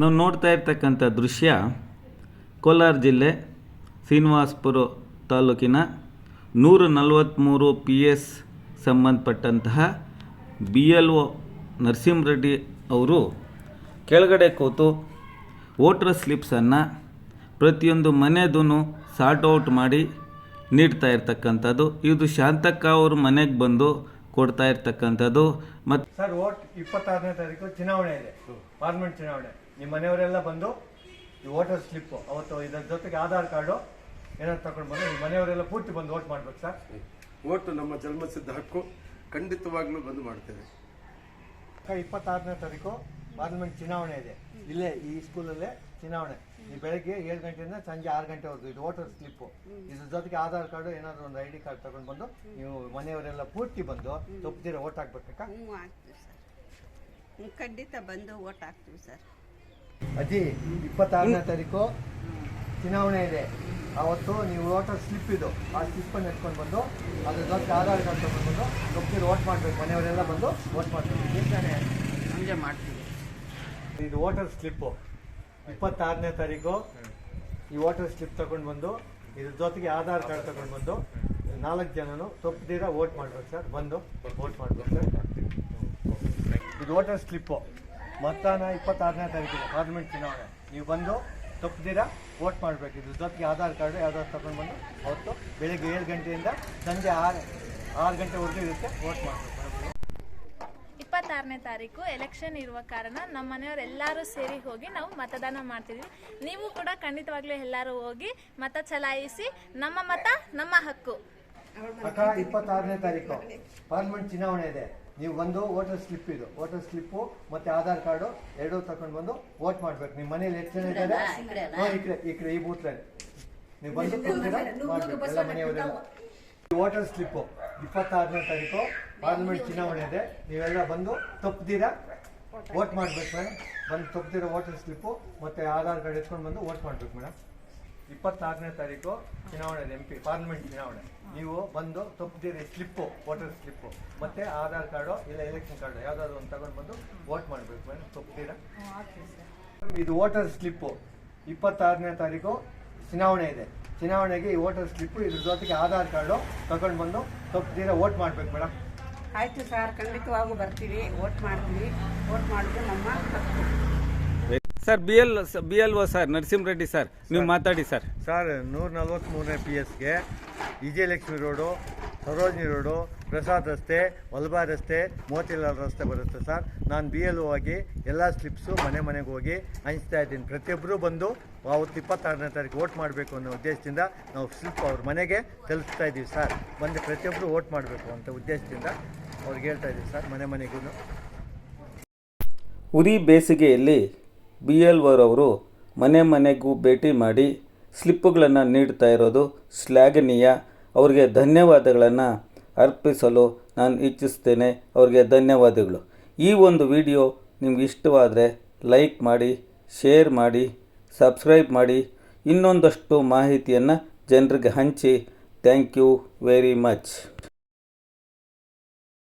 ನಾವು ನೋಡ್ತಾ ಇರ್ತಕ್ಕಂಥ ದೃಶ್ಯ ಕೋಲಾರ ಜಿಲ್ಲೆ ಶ್ರೀನಿವಾಸ್ಪುರ ತಾಲೂಕಿನ ನೂರ ನಲವತ್ತ್ಮೂರು ಪಿ ಎಸ್ ಸಂಬಂಧಪಟ್ಟಂತಹ ಬಿ ಎಲ್ ಒ ನರಸಿಂಹರೆಡ್ಡಿ ಅವರು ಕೆಳಗಡೆ ಕೂತು ವೋಟರ್ ಸ್ಲಿಪ್ಸನ್ನು ಪ್ರತಿಯೊಂದು ಮನೆದೂ ಸಾರ್ಟ್ ಔಟ್ ಮಾಡಿ ನೀಡ್ತಾ ಇರ್ತಕ್ಕಂಥದ್ದು. ಇದು ಶಾಂತಕ್ಕ ಅವರು ಮನೆಗೆ ಬಂದು ಕೊಡ್ತಾ ಇರ್ತಕ್ಕಂಥದ್ದು. ಮತ್ತು ಸರ್ ವೋಟ್ ಇಪ್ಪತ್ತಾರನೇ ತಾರೀಕು ಚುನಾವಣೆ ಇದೆ. ಪಾರ್ಲಿಮೆಂಟ್ ಚುನಾವಣೆ. ನಿಮ್ಮ ಮನೆಯವರೆಲ್ಲ ಬಂದು ಈ ವೋಟರ್ ಸ್ಲಿಪ್ ಅವತ್ತು ಇದರ ಜೊತೆಗೆ ಆಧಾರ್ ಕಾರ್ಡು ಏನಾದ್ರು ತಗೊಂಡು ಬಂದು ನಿಮ್ಮ ಮನೆಯವರೆಲ್ಲ ಪೂರ್ತಿ ಬಂದು ವೋಟ್ ಮಾಡ್ಬೇಕು ಸರ್. ಓಟು ನಮ್ಮ ಜನ್ಮಸಿದ್ಧ ಹಕ್ಕು ಖಂಡಿತವಾಗ್ಲೂ ಬಂದು ಮಾಡ್ತೇವೆ. ಇಪ್ಪತ್ತಾರನೇ ತಾರೀಕು ಪಾರ್ಲಿಮೆಂಟ್ ಚುನಾವಣೆ ಇದೆ. ಇಲ್ಲೇ ಈ ಸ್ಕೂಲಲ್ಲೇ ಚುನಾವಣೆ. ಈ ಬೆಳಗ್ಗೆ ಏಳು ಗಂಟೆಯಿಂದ ಸಂಜೆ ಆರು ಗಂಟೆವರೆಗೂ ಇದು ವೋಟರ್ ಸ್ಲಿಪ್ಪು. ಇದ್ರ ಜೊತೆಗೆ ಆಧಾರ್ ಕಾರ್ಡು ಏನಾದರೂ ಒಂದು ಐ ಡಿ ಕಾರ್ಡ್ ತಗೊಂಡು ಬಂದು ನೀವು ಮನೆಯವರೆಲ್ಲ ಪೂರ್ತಿ ಬಂದು ತಪ್ಪದಿರ ವೋಟ್ ಹಾಕ್ಬೇಕಾ? ಹ್ಞೂ ಸರ್. ಹ್ಞೂ ಖಂಡಿತ ಬಂದು ವೋಟ್ ಹಾಕ್ತೀವಿ ಸರ್. ಅಜ್ಜಿ ಇಪ್ಪತ್ತಾರನೇ ತಾರೀಕು ಚುನಾವಣೆ ಇದೆ. ಅವತ್ತು ನೀವು ವೋಟರ್ ಸ್ಲಿಪ್ ಇದು. ಆ ಸ್ಲಿಪ್ಪನ್ನು ಎತ್ಕೊಂಡು ಬಂದು ಅದ್ರ ಜೊತೆ ಆಧಾರ್ ಕಾರ್ಡ್ ತಗೊಂಡು ಬಂದು ತಪ್ಪದಿರ ವೋಟ್ ಮಾಡಬೇಕು. ಮನೆಯವರೆಲ್ಲ ಬಂದು ವೋಟ್ ಮಾಡಬೇಕು. ಹಂಗೆ ಮಾಡ್ತೀವಿ. ಇದು ವೋಟರ್ ಸ್ಲಿಪ್ಪು ಇಪ್ಪತ್ತಾರನೇ ತಾರೀಕು ಈ ವೋಟರ್ ಸ್ಲಿಪ್ ತಗೊಂಡು ಬಂದು ಇದ್ರ ಜೊತೆಗೆ ಆಧಾರ್ ಕಾರ್ಡ್ ತಗೊಂಡು ಬಂದು ನಾಲ್ಕು ಜನನು ತಪ್ಪದಿರ ವೋಟ್ ಮಾಡ್ಬೇಕು ಸರ್. ಬಂದು ವೋಟ್ ಮಾಡ್ಬೇಕು ಸರ್. ಇದು ವೋಟರ್ ಸ್ಲಿಪ್ಪು ಮತದಾನ ಇಪ್ಪತ್ತಾರನೇ ತಾರೀಕಿದೆ ಪಾರ್ಲಿಮೆಂಟ್ ಚುನಾವಣೆ. ನೀವು ಬಂದು ತಪ್ಪದಿರ ವೋಟ್ ಮಾಡಬೇಕು. ಇದ್ರ ಜೊತೆಗೆ ಆಧಾರ್ ಕಾರ್ಡು ಯಾವ್ದಾದ್ರು ತಗೊಂಡು ಬಂದು ಅವತ್ತು ಬೆಳಗ್ಗೆ ಏಳು ಗಂಟೆಯಿಂದ ಸಂಜೆ ಆರು ಆರು ಗಂಟೆವರೆಗೂ ಇರುತ್ತೆ ವೋಟ್ ಮಾಡಬೇಕು. ಇಪ್ಪತ್ತಾರನೇ ತಾರೀಕು ಎಲೆಕ್ಷನ್ ಇರುವ ಕಾರಣ ನಮ್ಮ ಮನೆಯವರೆಲ್ಲರೂ ಸೇರಿ ಹೋಗಿ ನಾವು ಮತದಾನ ಮಾಡ್ತಿದ್ವಿ. ನೀವು ಕೂಡ ಖಂಡಿತವಾಗ್ಲೂ ಎಲ್ಲರೂ ಹೋಗಿ ಮತ ಚಲಾಯಿಸಿ ನಮ್ಮ ಮತ ನಮ್ಮ ಹಕ್ಕು. ಇಪ್ಪತ್ತಾರನೇ ತಾರೀಕು. ಪಾರ್ಲಿಮೆಂಟ್ ಚುನಾವಣೆ ಇದೆ. ನೀವು ಬಂದು ವೋಟರ್ ಸ್ಲಿಪ್ ಇದು ವೋಟರ್ ಸ್ಲಿಪ್ಪು ಮತ್ತೆ ಆಧಾರ್ ಕಾರ್ಡು ಎರಡೂ ತಗೊಂಡು ಬಂದು ವೋಟ್ ಮಾಡ್ಬೇಕು. ನಿಮ್ಮ ಮನೇಲಿ ಎಷ್ಟು ಜನ ಇದ್ದಾರೆ? ಈ ಕಡೆ ಈ ಕಡೆ ಈ ಬೂತ್ಲಲ್ಲಿ ನೀವು ಬಂದು ಮಾಡ್ಬೇಕು. ಎಲ್ಲ ಮನೆಯವರೆಲ್ಲ. ವೋಟರ್ ಸ್ಲಿಪ್ಪು ಇಪ್ಪತ್ತಾರನೇ ತಾರೀಕು ಪಾರ್ಲಿಮೆಂಟ್ ಚುನಾವಣೆ ಇದೆ. ನೀವೆಲ್ಲ ಬಂದು ತಪ್ಪದಿರ ವೋಟ್ ಮಾಡ್ಬೇಕು ಮೇಡಮ್ ಬಂದು ತಪ್ಪದಿರೋ ವೋಟರ್ ಸ್ಲಿಪ್ಪು ಮತ್ತೆ ಆಧಾರ್ ಕಾರ್ಡ್ ಎತ್ಕೊಂಡು ಬಂದು ವೋಟ್ ಮಾಡ್ಬೇಕು ಮೇಡಮ್ ಇಪ್ಪತ್ತಾರನೇ ತಾರೀಕು ಚುನಾವಣೆ ಎಂ ಪಿ ಪಾರ್ಲಿಮೆಂಟ್ ಚುನಾವಣೆ. ನೀವು ಬಂದು ತಪ್ಪದಿರಿ ಸ್ಲಿಪ್ಪು ವೋಟರ್ ಸ್ಲಿಪ್ಪು ಮತ್ತೆ ಆಧಾರ್ ಕಾರ್ಡು ಇಲ್ಲ ಎಲೆಕ್ಷನ್ ಕಾರ್ಡು ಯಾವ್ದಾದ್ರು ಒಂದು ತಗೊಂಡು ಬಂದು ವೋಟ್ ಮಾಡಬೇಕು. ಮೇಡಮ್ ತಪ್ಪದಿರಾ? ಇದು ವೋಟರ್ ಸ್ಲಿಪ್ಪು ಇಪ್ಪತ್ತಾರನೇ ತಾರೀಕು ಚುನಾವಣೆ ಇದೆ. ಚುನಾವಣೆಗೆ ಈ ವೋಟರ್ ಸ್ಲಿಪ್ಪು ಇದ್ರ ಜೊತೆಗೆ ಆಧಾರ್ ಕಾರ್ಡು ತಗೊಂಡು ಬಂದು ತಪ್ಪದಿರಾ ವೋಟ್ ಮಾಡಬೇಕು ಮೇಡಮ್ ಆಯಿತು ಸರ್ ಖಂಡಿತವಾಗೂ ಬರ್ತೀವಿ. ವೋಟ್ ಮಾಡ್ತೀವಿ. ವೋಟ್ ಮಾಡಿದ್ರೆ ನಮ್ಮ sir B L B L O sir Narasimhareddy sir ನೀವು ಮಾತಾಡಿ ಸರ್. ಸರ್ ನೂರ ನಲ್ವತ್ತ್ಮೂರನೇ ಪಿ ಎಸ್ಗೆ ವಿಜಯಲಕ್ಷ್ಮಿ ರೋಡು ಸರೋಜಿನಿ ರೋಡು ಪ್ರಸಾದ್ ರಸ್ತೆ ವಲ್ಬಾ ರಸ್ತೆ ಮೋತಿಲಾಲ್ ರಸ್ತೆ ಬರುತ್ತೆ ಸರ್. ನಾನು ಬಿ ಎಲ್ ಹೋಗಿ ಎಲ್ಲ ಸ್ಲಿಪ್ಸು ಮನೆ ಮನೆಗೆ ಹೋಗಿ ಹಂಚ್ತಾ ಇದ್ದೀನಿ. ಪ್ರತಿಯೊಬ್ಬರೂ ಬಂದು ಅವತ್ತು ಇಪ್ಪತ್ತಾರನೇ ತಾರೀಕು ಓಟ್ ಮಾಡಬೇಕು ಅನ್ನೋ ಉದ್ದೇಶದಿಂದ ನಾವು ಸ್ಲಿಪ್ ಅವ್ರ ಮನೆಗೆ ತಲುಪಿಸ್ತಾ ಇದ್ದೀವಿ ಸರ್. ಬಂದು ಪ್ರತಿಯೊಬ್ಬರು ಓಟ್ ಮಾಡಬೇಕು ಅಂತ ಉದ್ದೇಶದಿಂದ ಅವ್ರಿಗೆ ಹೇಳ್ತಾ ಇದ್ದೀವಿ ಸರ್ ಮನೆ ಮನೆಗೂ ಉರಿ ಬೇಸಿಗೆಯಲ್ಲಿ ಬಿ ಎಲ್ ಓರವರು ಮನೆ ಮನೆಗೂ ಭೇಟಿ ಮಾಡಿ ಸ್ಲಿಪ್ಪುಗಳನ್ನು ನೀಡ್ತಾ ಇರೋದು ಶ್ಲಾಘನೀಯ. ಅವರಿಗೆ ಧನ್ಯವಾದಗಳನ್ನು ಅರ್ಪಿಸಲು ನಾನು ಇಚ್ಛಿಸ್ತೇನೆ. ಅವರಿಗೆ ಧನ್ಯವಾದಗಳು. ಈ ಒಂದು ವಿಡಿಯೋ ನಿಮ್ಗೆ ಇಷ್ಟವಾದರೆ ಲೈಕ್ ಮಾಡಿ, ಶೇರ್ ಮಾಡಿ, ಸಬ್ಸ್ಕ್ರೈಬ್ ಮಾಡಿ. ಇನ್ನೊಂದಷ್ಟು ಮಾಹಿತಿಯನ್ನು ಜನರಿಗೆ ಹಂಚಿ. Thank you very much.